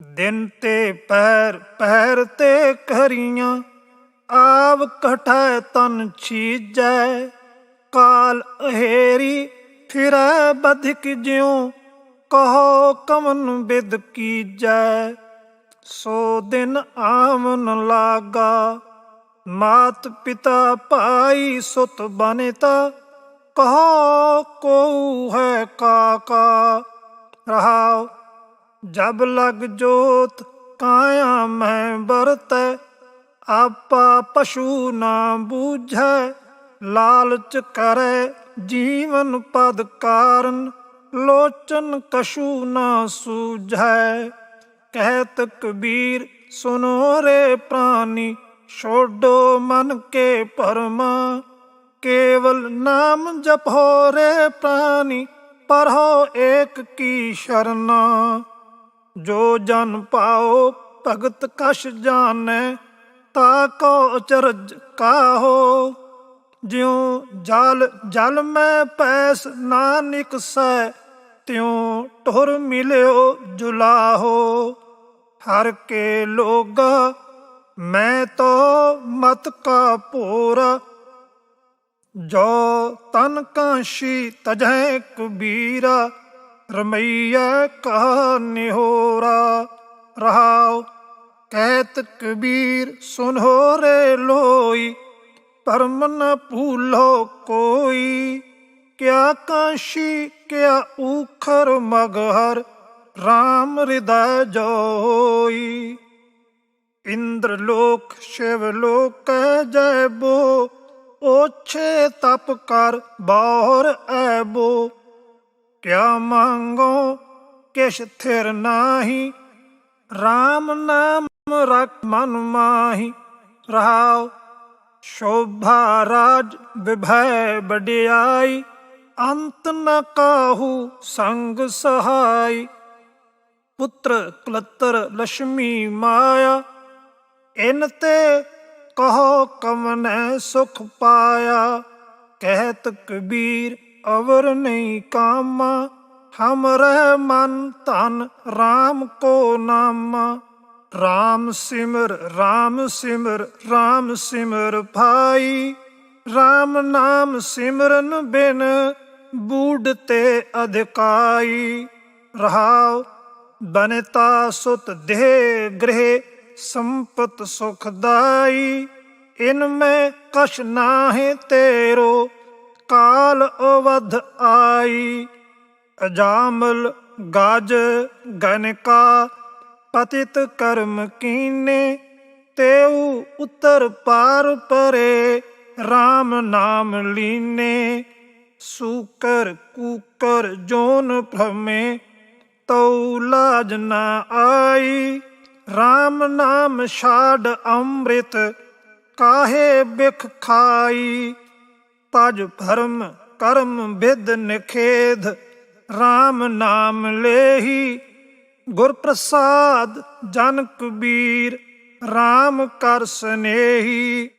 ਦਿਨ ਤੇ ਪੈਰ ਪੈਰ ਤੇ ਕਰੀਆਂ ਆਵ ਕਟੈ ਤਨ ਛੀਜੈ, ਕਾਲ ਅਹੇਰੀ ਫਿਰੈ ਬਧਿਕ ਜਿਉ, ਕਹੋ ਕਮਨ ਬਿਦ ਕੀਜੈ, ਸੋ ਦਿਨ ਆਮਨ ਲਾਗਾ, ਮਾਤ ਪਿਤਾ ਭਾਈ ਸੁਤ ਬਨਿਤਾ, ਕਹੋ ਕੋ ਹੈ ਕਾਕਾ ਰਹਾਓ ਜਬ ਲਗ ਜੋਤ ਕਾਇਆ ਮੈਂ ਬਰਤੈ ਆਪਾ ਪਸ਼ੂ ਨਾ ਬੂਝੈ, ਲਾਲਚ ਕਰੈ ਜੀਵਨ ਪਦ ਕਾਰਨ, ਲੋਚਨ ਕਸ਼ੂ ਨਾ ਸੂਝੈ। ਕਹਿਤ ਕਬੀਰ ਸੁਨੋ ਰੇ ਪ੍ਰਾਨੀ, ਛੋਡੋ ਮਨ ਕੇ ਪਰਮਾ ਕੇਵਲ ਨਾਮ ਜਪੋ ਰੇ ਪ੍ਰਾਨੀ, ਪਰਹੋ ਏਕ ਕੀ ਸ਼ਰਨਾ। ਜੋ ਜਨ ਪਾਓ, ਭਗਤ ਕਛ ਜਾਣੈ, ਤਾ ਕੋ ਅਚਰਜ ਕਾਹੋ। ਜਿਉ ਜਲ ਜਲ ਮੈਂ ਪੈਸ ਨਾ ਨਿਕਸੈ ਤਿਉ ਟੁਰ ਮਿਲਿਓ ਜੁਲਾਹੋ। ਹਰ ਕੇ ਲੋਗਾ, ਮੈਂ ਤੋ ਮਤ ਕਾ ਪੂਰਾ। ਜੋ ਤਨ ਕਾਂਸ਼ੀ ਤਜੈ ਕਬੀਰਾ ਰਮਈਆ ਕਹਾ ਨਿਹੋਰਾ, ਰਹਾਉ ਕਹਿਤ ਕਬੀਰ ਸੁਨੋ ਰੇ ਲੋਈ ਪਰਮ ਨ ਭੂਲੋ ਕੋਈ, ਕਿਆ ਕਾਂਸ਼ੀ, ਕਿਆ ਊਖਰ ਮਗਹਰ ਰਾਮ ਹਿਰਦੈ ਜੋਈ। ਇੰਦਰ ਲੋਕ ਸ਼ਿਵ ਲੋਕ ਜੈ ਬੋ, ਓਛੇ ਤਪ ਕਰ ਬਾਹਰ ਐਬੋ ਕਿਆ ਮੰਗੋ ਕਿਛ ਥਿਰ ਨਾਹੀ? RAM ਨਾਮ ਰਖ ਮਨ ਮਾਹੀ। ਰਹਾਉ ਸ਼ੋਭਾ ਰਾਜ ਵਿਭੈ ਬਡਿਆਈ ਅੰਤ ਨ ਕਾਹੂ ਸੰਗ ਸਹਾਈ। ਪੁੱਤਰ ਕਲਤਰ ਲక్ష్ਮੀ ਮਾਇਆ। ਇਨ ਤੇ ਕਹੋ ਕਮਨੈ ਸੁਖ ਪਾਇਆ। ਕਹਿਤ ਕਬੀਰ ਅਵਰ ਨਹੀਂ ਕਾਮਾ, ਹਮਰੇ ਮਨ ਤਨ RAM ਕੋ ਨਾਮਾ। ਰਾਮ ਸਿਮਰ ਰਾਮ ਸਿਮਰ ਰਾਮ ਸਿਮਰ ਭਾਈ। ਰਾਮ ਨਾਮ ਸਿਮਰਨ ਬਿਨ ਬੂਡ ਤੇ ਅਧਿਕਾਈ। ਰਹਾਉ ਬਨਤਾ ਸੁਤ ਦੇਹ ਗ੍ਰਹਿ, ਸੰਪਤ ਸੁਖਦਾਈ ਇਨ ਮੈਂ ਕਛ ਨਾਹਿ ਤੇਰੋ ਕਾਲ ਅਵਧ ਆਈ, ਅਜਾਮਲ ਗਾਜ ਗਨਕਾ ਪਤਿਤ ਕਰਮ ਕੀਨੇ, ਤੇਉ ਉਤਰ ਪਾਰ ਪਰੇ RAM ਨਾਮ ਲੀਨੇ। ਸੂਕਰ ਕੂਕਰ ਜੋਨ ਭ੍ਰਮੇ, ਤਉ ਲਾਜ ਨਾ ਆਈ RAM ਨਾਮ ਛਾੜ ਅੰਮ੍ਰਿਤ ਕਾਹੇ ਬਿਖ ਖਾਈ। ਤਜ ਭਰਮ ਕਰਮ ਵਿਦ ਨਿਖੇਧ RAM ਨਾਮ ਲੇਹੀ। ਗੁਰ ਪ੍ਰਸਾਦ ਜਨ ਕਬੀਰ RAM ਕਰ ਸਨੇਹੀ।